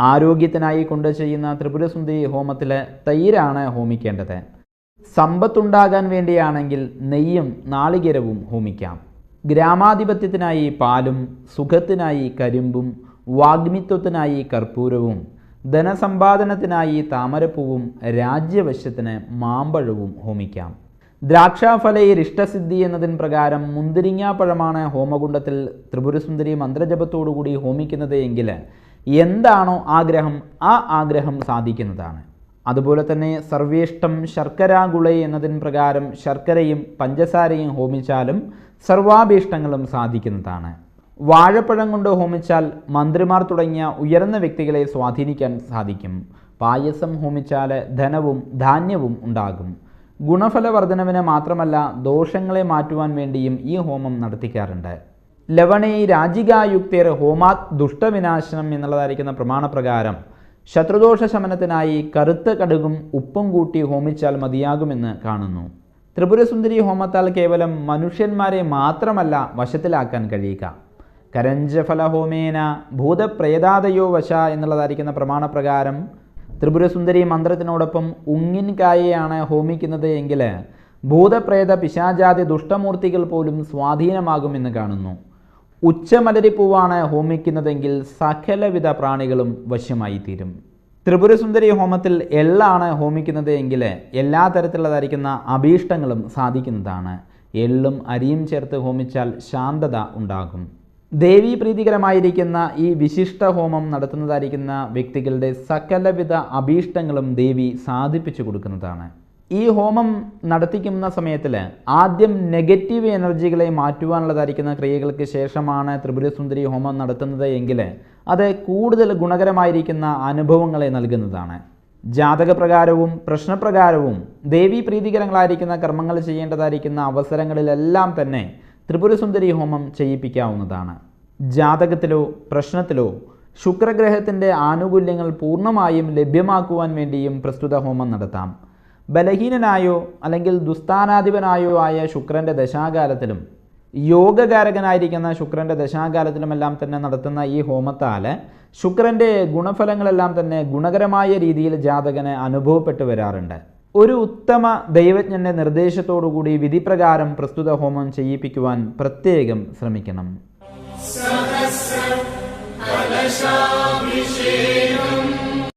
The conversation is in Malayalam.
ആരോഗ്യത്തിനായി കൊണ്ട് ചെയ്യുന്ന ത്രിപുരസുന്ദരി ഹോമത്തിലെ തൈരാണ് ഹോമിക്കേണ്ടത്. സമ്പത്തുണ്ടാകാൻ വേണ്ടിയാണെങ്കിൽ നെയ്യും നാളികേരവും ഹോമിക്കാം. ഗ്രാമാധിപത്യത്തിനായി പാലും സുഖത്തിനായി കരിമ്പും വാഗ്മിത്വത്തിനായി കർപ്പൂരവും ധനസമ്പാദനത്തിനായി താമരപ്പൂവും രാജ്യവശ്യത്തിന് മാമ്പഴവും ഹോമിക്കാം. ദ്രാക്ഷാഫലയിൽ ഇഷ്ടസിദ്ധി എന്നതിൻ പ്രകാരം മുന്തിരിങ്ങാപ്പഴമാണ് ഹോമകുണ്ടത്തിൽ ത്രിപുരസുന്ദരി മന്ത്രജപത്തോടുകൂടി ഹോമിക്കുന്നത് എങ്കിൽ എന്താണോ ആഗ്രഹം ആ ആഗ്രഹം സാധിക്കുന്നതാണ്. അതുപോലെ തന്നെ സർവേഷ്ടം ശർക്കര ഗുളൈ പ്രകാരം ശർക്കരയും പഞ്ചസാരയും ഹോമിച്ചാലും സർവാഭീഷ്ടങ്ങളും സാധിക്കുന്നതാണ്. വാഴപ്പഴം കൊണ്ട് ഹോമിച്ചാൽ മന്ത്രിമാർ തുടങ്ങിയ ഉയർന്ന വ്യക്തികളെ സ്വാധീനിക്കാൻ സാധിക്കും. പായസം ഹോമിച്ചാൽ ധനവും ധാന്യവും ഉണ്ടാകും. ഗുണഫലവർദ്ധനവിന് മാത്രമല്ല ദോഷങ്ങളെ മാറ്റുവാൻ വേണ്ടിയും ഈ ഹോമം നടത്തിക്കാറുണ്ട്. ലവണേ രാജികായുക്തേർ ഹോമാത് ദുഷ്ടവിനാശനം എന്നുള്ളതായിരിക്കുന്ന പ്രമാണപ്രകാരം ശത്രുദോഷ ശമനത്തിനായി കറുത്ത കടുകും ഉപ്പും കൂട്ടി ഹോമിച്ചാൽ മതിയാകുമെന്ന് കാണുന്നു. ത്രിപുരസുന്ദരി ഹോമത്താൽ കേവലം മനുഷ്യന്മാരെ മാത്രമല്ല വശത്തിലാക്കാൻ കഴിയുക. കരഞ്ചഫല ഹോമേന ഭൂതപ്രേതാതയോ വശ എന്നുള്ളതായിരിക്കുന്ന പ്രമാണപ്രകാരം ത്രിപുരസുന്ദരി മന്ത്രത്തിനോടൊപ്പം ഉങ്ങിൻകായയാണ് ഹോമിക്കുന്നത് എങ്കിൽ ഭൂതപ്രേത പിശാചാതി ദുഷ്ടമൂർത്തികൾ പോലും സ്വാധീനമാകുമെന്ന് കാണുന്നു. ഉച്ചമലരിപ്പൂവാണ് ഹോമിക്കുന്നതെങ്കിൽ സകലവിധ പ്രാണികളും വശമായി തീരും ത്രിപുരസുന്ദരി ഹോമത്തിൽ എള്ളാണ് ഹോമിക്കുന്നത് എങ്കിൽ എല്ലാ തരത്തിലുള്ളതായിരിക്കുന്ന അഭീഷ്ടങ്ങളും സാധിക്കുന്നതാണ്. എള്ളും അരിയും ചേർത്ത് ഹോമിച്ചാൽ ശാന്തത ഉണ്ടാകും. ദേവീ പ്രീതികരമായിരിക്കുന്ന ഈ വിശിഷ്ട ഹോമം നടത്തുന്നതായിരിക്കുന്ന വ്യക്തികളുടെ സകലവിധ അഭീഷ്ടങ്ങളും ദേവി സാധിപ്പിച്ചു കൊടുക്കുന്നതാണ്. ഈ ഹോമം നടത്തിക്കുന്ന സമയത്തിൽ ആദ്യം നെഗറ്റീവ് എനർജികളെ മാറ്റുവാനുള്ളതായിരിക്കുന്ന ക്രിയകൾക്ക് ശേഷമാണ് ത്രിപുരസുന്ദരി ഹോമം നടത്തുന്നത് എങ്കിൽ അത് കൂടുതൽ ഗുണകരമായിരിക്കുന്ന അനുഭവങ്ങളെ നൽകുന്നതാണ്. ജാതകപ്രകാരവും പ്രശ്നപ്രകാരവും ദേവീ പ്രീതികരങ്ങളായിരിക്കുന്ന കർമ്മങ്ങൾ ചെയ്യേണ്ടതായിരിക്കുന്ന അവസരങ്ങളിലെല്ലാം തന്നെ ത്രിപുരസുന്ദരി ഹോമം ചെയ്യിപ്പിക്കാവുന്നതാണ്. ജാതകത്തിലോ പ്രശ്നത്തിലോ ശുക്രഗ്രഹത്തിന്റെ ആനുകൂല്യങ്ങൾ പൂർണമായും ലഭ്യമാക്കുവാൻ വേണ്ടിയും പ്രസ്തുത ഹോമം നടത്താം. ബലഹീനനായോ അല്ലെങ്കിൽ ദുസ്ഥാനാധിപനായോ ആയ ശുക്രന്റെ ദശാകാലത്തിലും യോഗകാരകനായിരിക്കുന്ന ശുക്രന്റെ ദശാകാലത്തിലുമെല്ലാം തന്നെ നടത്തുന്ന ഈ ഹോമത്താൽ ശുക്രന്റെ ഗുണഫലങ്ങളെല്ലാം തന്നെ ഗുണകരമായ രീതിയിൽ ജാതകന് അനുഭവപ്പെട്ടു വരാറുണ്ട്. ഒരു ഉത്തമ ദൈവജ്ഞന്റെ നിർദ്ദേശത്തോടുകൂടി വിധിപ്രകാരം പ്രസ്തുത ഹോമം ചെയ്യിപ്പിക്കുവാൻ പ്രത്യേകം ശ്രമിക്കണം.